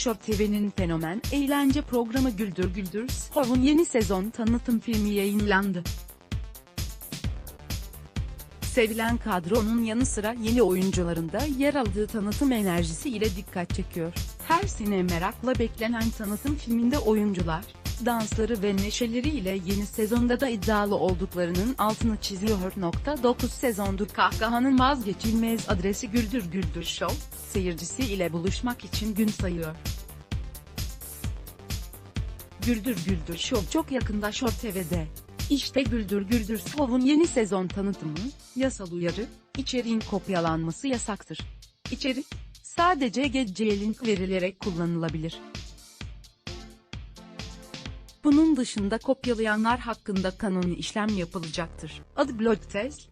Show TV'nin fenomen eğlence programı Güldür Güldür Show'un yeni sezon tanıtım filmi yayınlandı. Sevilen kadronun yanı sıra yeni oyuncuların da yer aldığı tanıtım enerjisi ile dikkat çekiyor. Her sene merakla beklenen tanıtım filminde oyuncular, dansları ve neşeleriyle yeni sezonda da iddialı olduklarının altını çiziyor. 9 sezondur kahkahanın vazgeçilmez adresi Güldür Güldür Show, seyircisi ile buluşmak için gün sayıyor. Güldür Güldür Show çok yakında Show TV'de. İşte Güldür Güldür Show'un yeni sezon tanıtımı, yasal uyarı, içeriğin kopyalanması yasaktır. İçerik, sadece geceye link verilerek kullanılabilir. Bunun dışında kopyalayanlar hakkında kanuni işlem yapılacaktır. Adı Blood Test.